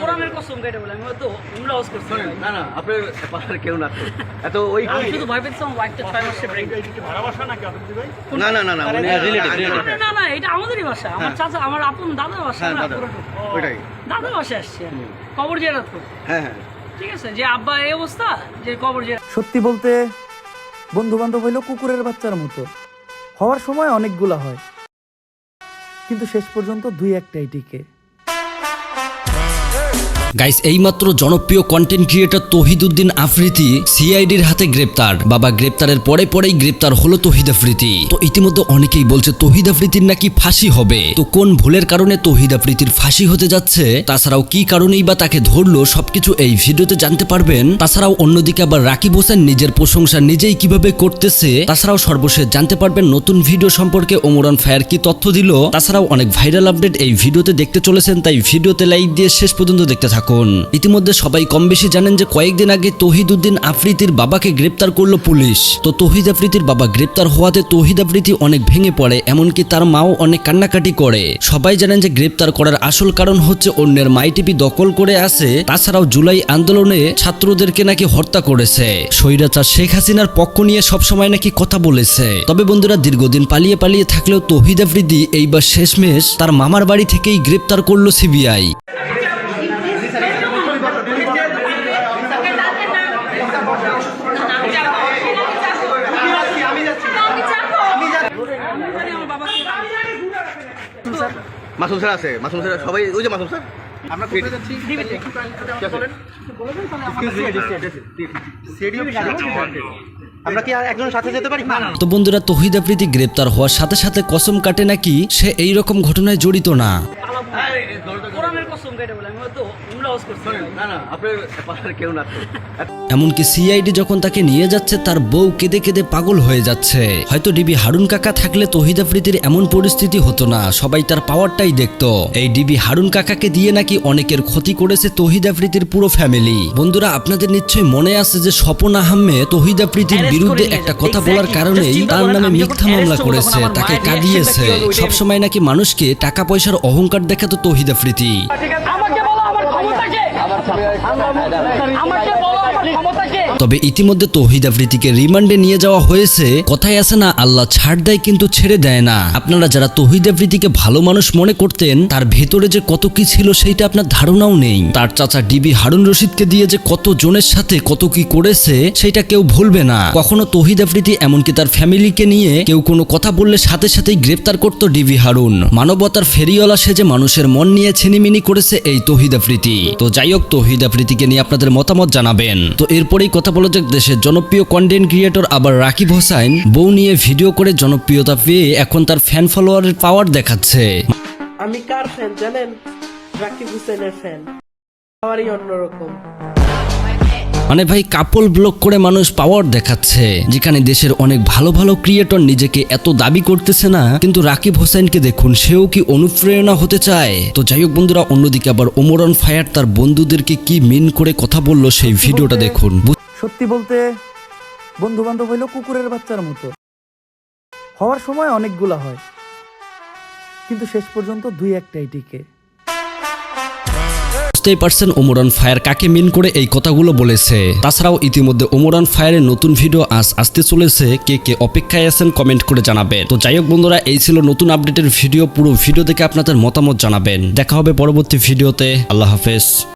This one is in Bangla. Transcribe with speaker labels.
Speaker 1: কোরআনের কসম কেটে বলে আমি হয়তো উমরা হাউস করছি।
Speaker 2: না না আপনার পাড়ার কেউ না এত ওই
Speaker 1: আমি শুধু ভয় পেয়েছি ওয়াইফটা ছয় মাসে প্রেগনেন্ট
Speaker 2: না না না না
Speaker 1: না না এটা আমাদেরই বাসা আমার চাচা আমার আপন দাদার বাসা
Speaker 2: হ্যাঁ,
Speaker 1: না
Speaker 2: দাদা।
Speaker 1: পুরোটা।
Speaker 2: ওইটাই।
Speaker 1: দাদার বাসায় আসছি। কবর জেরা তো
Speaker 2: হ্যাঁ হ্যাঁ।
Speaker 1: ঠিক আছে যে আব্বা এই অবস্থা যে কবর জেরা
Speaker 3: সত্যি বলতে বন্ধু বান্ধব হইল কুকুরের বাচ্চার মতো। হওয়ার সময় অনেকগুলা হয়। কিন্তু শেষ পর্যন্ত দুই একটাই টিকে।
Speaker 4: গাইস, এইমাত্র জনপ্রিয় কন্টেন্ট ক্রিয়েটর তহিদুদ্দিন আফ্রিতি সিআইডির হাতে গ্রেপ্তার। বাবা, গ্রেপ্তারের পরে পরেই গ্রেপ্তার হলো তহিদ আফ্রিদি তো ইতিমধ্যে অনেকেই বলছে, তহিদ আফ্রিদির নাকি ফাঁসি হবে? তো কোন ভুলের কারণে তহিদ আফ্রিদির ফাঁসি হতে যাচ্ছে? তাছাড়াও কি কারণেই বা তাকে ধরলো? সবকিছু এই ভিডিওতে জানতে পারবেন। তাছাড়াও অন্যদিকে আবার রাকিব হোসেন নিজের প্রশংসা নিজেই কীভাবে করতেছে, তাছাড়াও সর্বশেষ জানতে পারবেন, নতুন ভিডিও সম্পর্কে ওমরান ফায়ার কি তথ্য দিল। তাছাড়াও অনেক ভাইরাল আপডেট এই ভিডিওতে দেখতে চলেছেন, তাই ভিডিওতে লাইক দিয়ে শেষ পর্যন্ত দেখতে থাকুন। ইতিমধ্যে সবাই কম বেশি জানেন যে কয়েকদিন আগে তহিদুদ্দিন আফ্রিতির বাবাকে গ্রেপ্তার করল পুলিশ। তো তহিদ আফ্রিদির বাবা গ্রেপ্তার হওয়াতে তহিদ আফ্রিদি অনেক ভেঙে পড়ে, এমনকি তার মাও অনেক কান্নাকাটি করে। সবাই জানেন যে গ্রেপ্তার করার আসল কারণ হচ্ছে অন্যের মাইটিপি দখল করে আছে, তাছাড়াও জুলাই আন্দোলনে ছাত্রদেরকে নাকি হত্যা করেছে। স্বৈরাচার শেখ হাসিনার পক্ষ নিয়ে সবসময় নাকি কথা বলেছে। তবে বন্ধুরা, দীর্ঘদিন পালিয়ে পালিয়ে থাকলেও তহিদ আফ্রিদি এইবার শেষমেশ তার মামার বাড়ি থেকেই গ্রেপ্তার করল সিবিআই।
Speaker 2: মাসুম স্যার আছে মাসুম স্যার সবাই ওই যে মাসুম স্যার। আমরা কোথায় যাচ্ছি? আমরা কি আর একজন সাথে যেতে পারি?
Speaker 4: তো বন্ধুরা তহিদ আফ্রিদি গ্রেপ্তার হওয়ার সাথে সাথে কসম কাটে নাকি সে এই রকম ঘটনায় জড়িত না? এমনকি সিআইডি যখন তাকে নিয়ে যাচ্ছে তার বউ কেঁদে কেঁদে পাগল হয়ে যাচ্ছে। হয়তো ডিবি হারুন কাকা থাকলে তহিদ আফ্রিদির এমন পরিস্থিতি হতো না সবাই তার পাওয়ারটাই দেখতো। এই ডিবি হারুন কাকাকে দিয়ে নাকি অনেকের ক্ষতি করেছে তহিদ আফ্রিদির পুরো ফ্যামিলি। বন্ধুরা আপনাদের নিশ্চয়ই মনে আছে যে স্বপন আহমেদ তহিদ আফ্রিদির বিরুদ্ধে একটা কথা বলার. কারণেই তার নামে মিথ্যা মামলা করেছে তাকে কাঁদিয়েছে? সবসময় নাকি মানুষকে টাকা পয়সার অহংকার দেখাতো তহিদ আফ্রিতি
Speaker 1: আমাকে বলো আমার ক্ষমতা কে আমাকে বলো আমার ক্ষমতা কে?
Speaker 4: তবে ইতিমধ্যে তৌহিদ আফ্রিদিকে রিমান্ডে নিয়ে যাওয়া হয়েছে। কথায় আছে না আল্লাহ ছাড় দেয় কিন্তু ছেড়ে দেয় না। আপনারা যারা তৌহিদ আফ্রিদিকে ভালো মানুষ মনে করতেন তার ভেতরে যে কত কি ছিল সেইটা আপনার ধারণাও নেই। তার চাচা ডিবি হারুন রশিদকে দিয়ে যে কত জনের সাথে কত কি করেছে সেটা কেউ ভুলবে না। কখনো তৌহিদ আফ্রিদি এমনকি তার ফ্যামিলিকে নিয়ে কেউ কোনো কথা বললে সাথে সাথেই গ্রেপ্তার করতো ডিবি হারুন। মানবতার ফেরিওয়ালা সেজে মানুষের মন নিয়ে ছিনিমিনি করেছে এই তৌহিদ আফ্রিদি। তো যাই হোক তৌহিদ আফ্রিদিকে নিয়ে আপনাদের মতামত জানাবেন। তো এরপরেই কথা বলা যাক দেশের জনপ্রিয় কন্টেন্ট ক্রিয়েটর আবার রাকিব হোসাইন। বউ নিয়ে ভিডিও করে জনপ্রিয়তা পেয়ে এখন তার ফ্যান ফলোয়ারের পাওয়ার দেখাচ্ছে।
Speaker 5: আমি কার ফ্যান জানেন? রাকিব হোসেনের ফ্যান আমারই অন্যরকম।
Speaker 4: মানে ভাই কাপল ব্লক করে মানুষ পাওয়ার দেখাচ্ছে, যেখানে দেশের অনেক ভালো ভালো ক্রিয়েটর নিজেকে এত দাবি করতেছে না, কিন্তু রাকিব হোসেনকে দেখুন সেও কি অনুপ্রেরণা হতে চায়? তো যাই হোক বন্ধুরা, অন্যদিকে আবার ওমরন ফায়ার তার বন্ধুদেরকে কি মিন করে কথা বলল সেই ভিডিওটা দেখুন।
Speaker 3: সত্যি বলতে বন্ধু বান্ধব হইল কুকুরের বাচ্চার মতো। হওয়ার সময় অনেকগুলা হয়, কিন্তু শেষ পর্যন্ত দুই একটাই টিকে।
Speaker 4: বুঝতেই পারছেন ওমরান ফায়ার কাকে মিন করে এই কথাগুলো বলেছে। তাছাড়াও ইতিমধ্যে ওমরান ফায়ারের নতুন ভিডিও আজ আসতে চলেছে। কে কে অপেক্ষায় আছেন কমেন্ট করে জানাবেন। তো যাই হোক বন্ধুরা, এই ছিল নতুন আপডেটের ভিডিও পুরো ভিডিও দেখে আপনাদের মতামত জানাবেন। দেখা হবে পরবর্তী ভিডিওতে আল্লাহ হাফেজ।